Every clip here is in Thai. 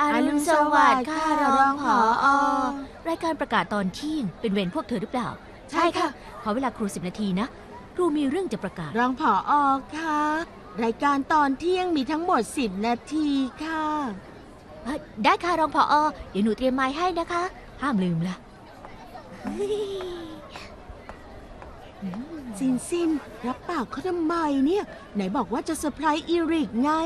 อรุณสวัสดิ์ค่ะรองผออรายการประกาศตอนเที่ยงเป็นเวรพวกเธอหรือเปล่า ใช่ค่ะ ขอเวลาครูสิบนาทีนะ ครูมีเรื่องจะประกาศ รองผออค่ะ รายการตอนเที่ยงมีทั้งหมด10นาทีค่ะเอ้ยได้ค่ะรองผออเดี๋ยวหนูเตรียมไม้ให้นะคะ ห้ามลืมล่ะซินซินรับปากเขาทำไมเนี่ย ไหนบอกว่าจะเซอร์ไพรส์อีริกไงใช่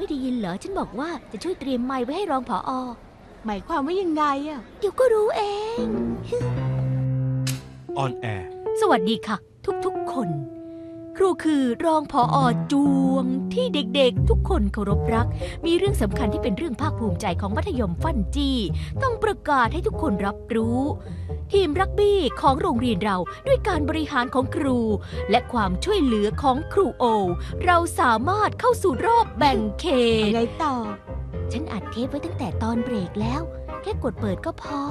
ไม่ได้ยินเหรอ ฉันบอกว่าจะช่วยเตรียมไม้ไว้ให้รองผออหมายความว่ายังไงอะเดี๋ยวก็รู้เอง ออนแอร์ สวัสดีค่ะ ทุกๆคนค รูคือรองผออจวง ที่เด็กๆ ทุกคนเคารพรัก มีเรื่องสำคัญที่เป็นเรื่องภาคภูมิใจของมัธยมฟันจี้ ต้องประกาศให้ทุกคนรับรู้ ทีมรักบี้ของโรงเรียนเราด้วยการบริหารของครู และความช่วยเหลือของครูโอ เราสามารถเข้าสู่รอบแบ่งเขเอาตไงต่อ ฉันอัดเทปไว้ตั้งแต่ตอนเบรกแล้ว แค่กดเปิดก็พอ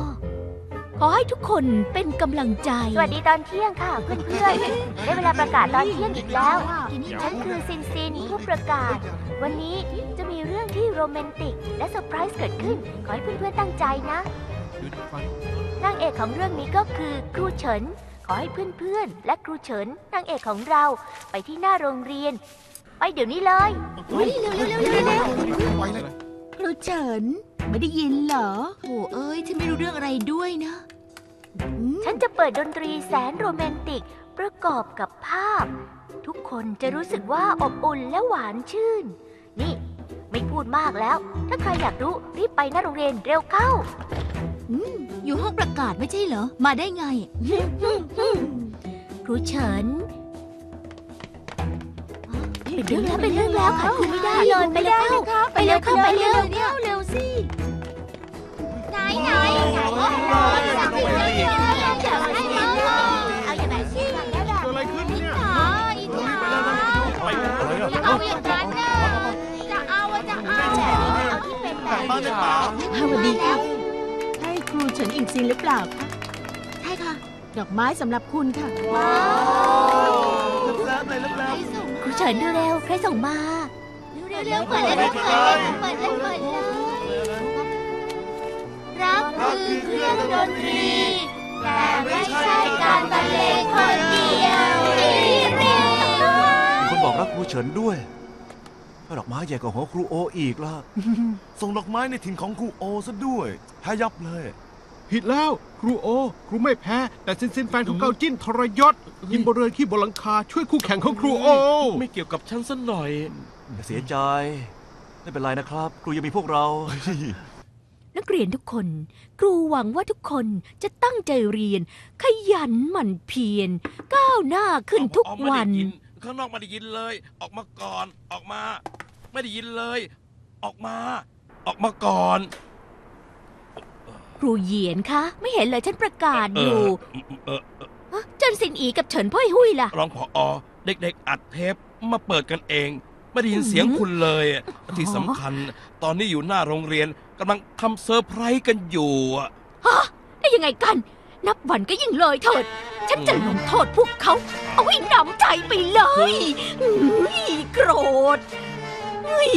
ขอให้ทุกคนเป็นกำลังใจ สวัสดีตอนเที่ยงค่ะเพื่อนๆ ได้เวลาประกาศตอนเที่ยงอีกแล้ว ฉันคือซินซินผู้ประกาศ วันนี้จะมีเรื่องที่โรแมนติก และเซอร์ไพรส์เกิดขึ้น ขอให้เพื่อนๆตั้งใจนะนางเอกของเรื่องนี้ก็คือครูเฉิน ขอให้เพื่อนๆ และครูเฉินนางเอกของเราไปที่หน้าโรงเรียน ไปเดี๋ยวนี้เลยครูเฉิน ไม่ได้ยินเหรอโอ้เอ้ยฉันไม่รู้เรื่องอะไรด้วยนะอืมฉันจะเปิดดนตรีแสนโรแมนติก ประกอบกับภาพ ทุกคนจะรู้สึกว่าอบอุ่นและหวานชื่น นี่ ไม่พูดมากแล้ว ถ้าใครอยากรู้รีบไปหน้าโรงเรียนเร็วเข้าอยู่ห้องประกาศไม่ใช่เหรอ มาได้ไง ครูเฉินเป็นเรื่องแล้วเป็นเรื่องแล้วค่ะครูไม่ได้เลยไปเร็วเข้าไปเร็วเข้าไปเร็ว เข้าเร็วสิไหนไหนไหนเอาอย่างไรสิเกิดอะไรขึ้นเนี่ยอ๋ออีจ๋าไปอะไรอะเอาอย่างนั้นนะจะเอาอะจะเอาเอาที่เป็นแบบบ้านได้เปล่าสวัสดีครับ ใช่ครูเฉินอิงซินหรือเปล่าคะ ใช่ค่ะ ดอกไม้สำหรับคุณค่ะ ว้าวแล้วเลยแล้วแล้ว ครูเฉินเร็วๆใครส่งมา เร็วๆเปิดเลยเปิดเลยเปิดเลยเปิดเลย รักคือเครื่องดนตรี แต่ไม่ใช่การบรรเลงคนเดียวเร็วคนบอกรักครูเฉินด้วยถ้าดอกไม้ใหญ่กว่าหัวครูโออีกล่ะ ส่งดอกไม้ในถิ่นของครูโอซะด้วยพายับเลย ผิดแล้วครูโอ ครูไม่แพ้ แต่ซินซินแฟนของเกาจิ้นทรยศยินบนเรือนขี้บนหลังคาช่วยคู่แข่งของครูโอ ไม่เกี่ยวกับฉันสัหน่อย อย่าเสียใจ ไม่เป็นไรนะครับ ครูยังมีพวกเรา นักเรียนทุกคน ครูหวังว่าทุกคนจะตั้งใจเรียน ขยันหมั่นเพียรก้าวหน้าขึ้นทุกออไม่วัได้น ยิข้างนอกไม่ได้ยินเลย ออกมาก่อนออกมา ไม่ได้ยินเลย ออกมา ออกมาก่อน ครูเหยียนคะ ไม่เห็นเลยฉันประกาศเออยู่อเออเออฮะเจนสินอีกับเฉินพ่อยหุยล่ะ รองผอเด็กๆ อัดเทปมาเปิดกันเอง ไม่ได้ยินเสียงคุณเลยที่สำคัญ ตอนนี้อยู่หน้าโรงเรียนกำลังทำเซอร์ไพรส์กันอยู่อะได้ยังไงกัน นับวันก็ยิ่งเลยเถิด ฉันจะลงโทษพวกเขา เอาให้หนำใจไปเลยเฮ้ยโกรธเฮ้ย